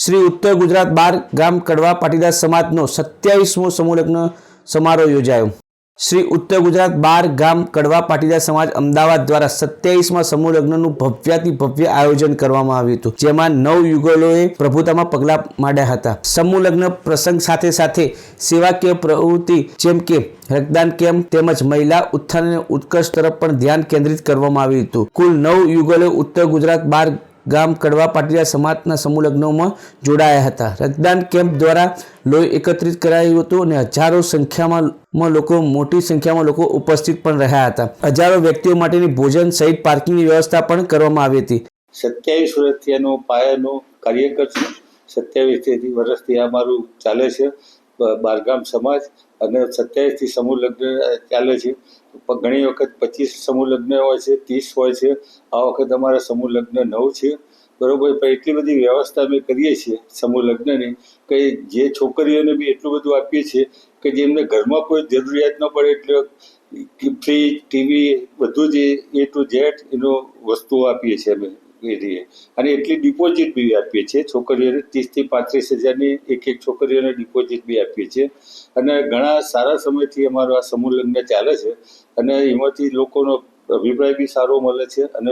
શ્રી ઉત્તર ગુજરાત બાર ગામ કડવા પાટીદાર સમાજનો સત્યાવીસમો સમૂહલગ્ન સમારોહ યોજાયો. શ્રી ઉત્તર ગુજરાત બાર ગામ કડવા પાટીદાર સમાજ અમદાવાદ દ્વારા સત્યાવીસમાં સમૂહ લગ્નનું ભવ્યાતિ ભવ્ય આયોજન કરવામાં આવ્યું હતું. જેમાં નવ યુગલોએ પ્રભુતામાં પગલાં માંડ્યા હતા. સમૂહ લગ્ન પ્રસંગ સાથે સાથે સેવાકીય પ્રવૃત્તિ જેમ કે રક્તદાન કેમ્પ તેમજ મહિલા ઉત્થાન અને ઉત્કર્ષ તરફ પણ ધ્યાન કેન્દ્રિત કરવામાં આવ્યું હતું. કુલ નવ યુગલોએ ઉત્તર ગુજરાત બાર ગામ કડવા પાટીદાર સમાજના સમૂહ લગ્નોમાં જોડાયા હતા. રક્તદાન કેમ્પ દ્વારા લોહી એકત્રિત કરાયું હતું અને હજારો સંખ્યામાં લોકો, મોટી સંખ્યામાં લોકો ઉપસ્થિત પણ રહ્યા હતા. હજારો વ્યક્તિઓ માટેની ભોજન સહિત પાર્કિંગની વ્યવસ્થા પણ કરવામાં આવી હતી. સત્યાવીસ વર્ષથી એનો પાયાનો કાર્યકર છું. સત્યાવીસ વર્ષથી આ મારું ચાલે છે. બારગામ સમાજ અને સત્યાવીસથી સમૂહ લગ્ન ચાલે છે. ઘણી વખત પચીસ સમૂહ લગ્ન હોય છે, ત્રીસ હોય છે. આ વખત અમારા સમૂહ લગ્ન નવ છે. બરોબર, પણ એટલી બધી વ્યવસ્થા અમે કરીએ છીએ સમૂહ લગ્નની કે જે છોકરીઓને બી એટલું બધું આપીએ છીએ કે જેમને ઘરમાં કોઈ જરૂરિયાત ન પડે એટલે ફ્રીજ, ટીવી બધું જ એ ટુ ઝેડ એનો વસ્તુઓ આપીએ છીએ અમે. એ અને એટલી ડિપોઝિટ બી આપીએ છીએ. છોકરીઓને ત્રીસથી પાંત્રીસ હજારની એક એક છોકરીઓને ડિપોઝિટ બી આપીએ છીએ. અને ઘણા સારા સમયથી અમારો આ સમૂહ લગ્ન ચાલે છે. અને એમાંથી લોકોનો અભિપ્રાય બી સારો મળે છે. અને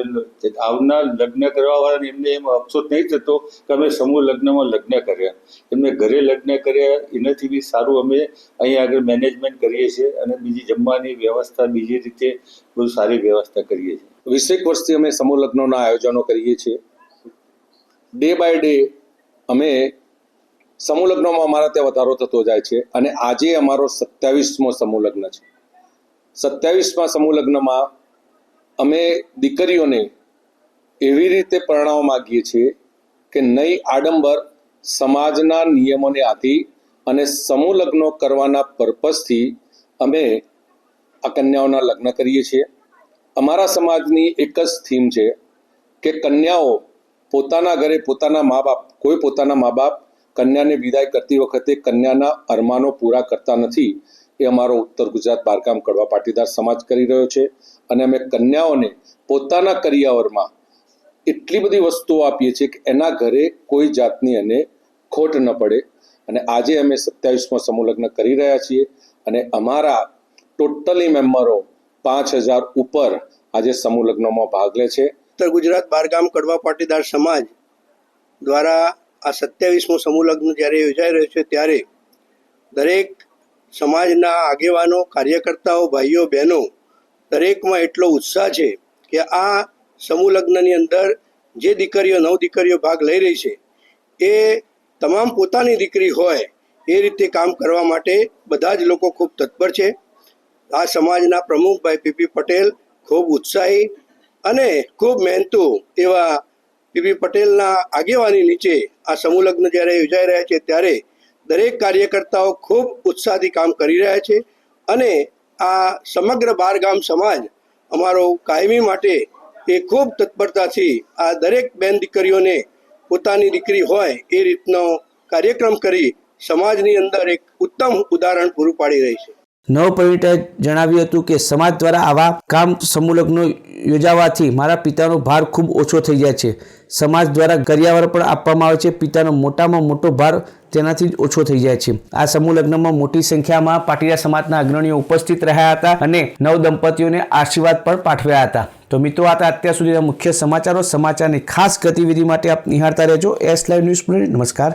આવનાર લગ્ન કરવાવાળાને એમને એમ અફસોસ નહીં થતો કે અમે સમૂહ લગ્નમાં લગ્ન કર્યા. એમને ઘરે લગ્ન કર્યા, એનાથી બી સારું અમે અહીં આગળ મેનેજમેન્ટ કરીએ છીએ. અને બીજી જમવાની વ્યવસ્થા બીજી રીતે બહુ સારી વ્યવસ્થા કરીએ છીએ. વીસેક વર્ષથી અમે સમૂહ લગ્નોના આયોજનો કરીએ છીએ. ડે બાય ડે અમે સમૂહ લગ્નોમાં અમારા ત્યાં વધારો થતો જાય છે અને આજે અમારો સત્યાવીસમો સમૂહ લગ્ન છે. સત્યાવીસમાં સમૂહ લગ્નમાં અમે દીકરીઓને એવી રીતે પરણાવવા માગીએ છીએ કે નહીં આડંબર સમાજના નિયમોને આધી અને સમૂહ લગ્નો કરવાના પર્પઝથી અમે આ કન્યાઓના લગ્ન કરીએ છીએ. અમારા સમાજની એક જ થીમ છે કે કન્યાઓ પોતાના ઘરે પોતાના મા બાપ કોઈ પોતાના મા બાપ કન્યાને વિદાય કરતી વખતે કન્યાના અરમાનો પૂરા કરતા નથી એ અમારો ઉત્તર ગુજરાત બારકામ કડવા પાટીદાર સમાજ કરી રહ્યો છે અને અમે કન્યાઓને પોતાના કરિયાવરમાં એટલી બધી વસ્તુઓ આપીએ છીએ કે એના ઘરે કોઈ જાતની અને ખોટ ન પડે અને આજે અમે સત્યાવીસમાં સમૂહ લગ્ન કરી રહ્યા છીએ અને અમારા ટોટલી મેમ્બરો પાંચ હજાર ઉપર આજે સમૂહ લગ્નોમાં ભાગ લે છે. ઉત્તર ગુજરાત બારગામ કડવા પાટીદાર સમાજ દ્વારા આ સત્યાવીસમું સમૂહ લગ્ન જ્યારે યોજાઈ રહ્યું છે ત્યારે દરેક સમાજના આગેવાનો, કાર્યકર્તાઓ, ભાઈઓ, બહેનો દરેકમાં એટલો ઉત્સાહ છે કે આ સમૂહ લગ્નની અંદર જે દીકરીઓ, નવ દીકરીઓ ભાગ લઈ રહી છે, એ તમામ પોતાની દીકરી હોય એ રીતે કામ કરવા માટે બધા જ લોકો ખૂબ તત્પર છે. આ સમાજના પ્રમુખ ભાઈ પીપી પટેલ ખૂબ ઉત્સાહી અને ખૂબ મહેનતુ એવા પીપી પટેલના આગેવાની નીચે આ સમૂહ લગ્ન જ્યારે યોજાઈ રહ્યા છે, ત્યારે દરેક કાર્યકર્તાઓ ખૂબ ઉત્સાહથી કામ કરી રહ્યા છે અને આ સમગ્ર બારગામ સમાજ અમારો કાયમી માટે એ ખૂબ તત્પરતાથી આ દરેક બેન દીકરીઓને પોતાની દીકરી હોય એ રીતનો કાર્યક્રમ કરી સમાજની અંદર એક ઉત્તમ ઉદાહરણ પૂરું પાડી રહી છે. નવપરિણીતાએ જણાવ્યું હતું કે, સમાજ દ્વારા આવા કામ સમૂહલગ્નો યોજાવાથી મારા પિતાનો ભાર ખૂબ ઓછો થઈ જાય છે. સમાજ દ્વારા ગરિયાવર પણ આપવામાં આવે છે. પિતાનો મોટામાં મોટો ભાર તેનાથી જ ઓછો થઈ જાય છે. આ સમૂહ લગ્નમાં મોટી સંખ્યામાં પાટીદાર સમાજના અગ્રણીઓ ઉપસ્થિત રહ્યા હતા અને નવ દંપતીઓને આશીર્વાદ પણ પાઠવ્યા હતા. તો મિત્રો, આ અત્યાર સુધીના મુખ્ય સમાચારો. સમાચારની ખાસ ગતિવિધિ માટે આપ નિહાળતા રહેજો. એસ લાઈવ ન્યૂઝ નમસ્કાર.